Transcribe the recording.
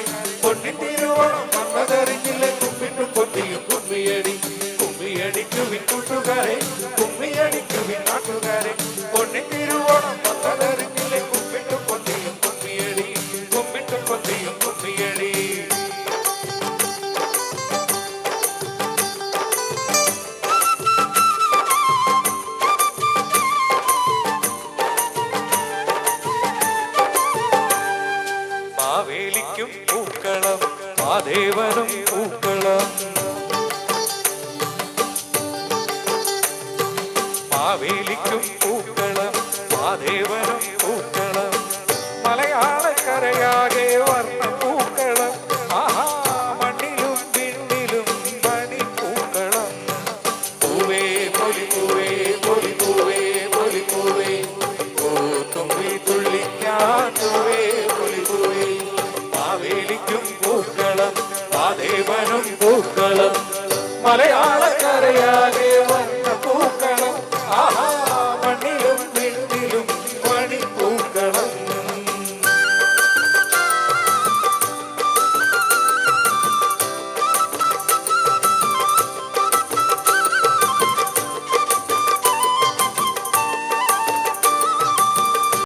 கொண்டாடி பொன்னின் திருவனம் மன்மதறிஞ்சில்லை கும்பிட்டு பொத்தியும் கும்மியடி. கும்மியடிக்கு விட்டுட்டுகாரே கும்மியடிக்கு விநாட்டுகாரே പൂക്കളം മാദേവനും പൂക്കളം. മാവേലിക്കും പൂക്കളം മാദേവനും പൂക്കളം. മലയാളക്കരയാകെ Hallelujah.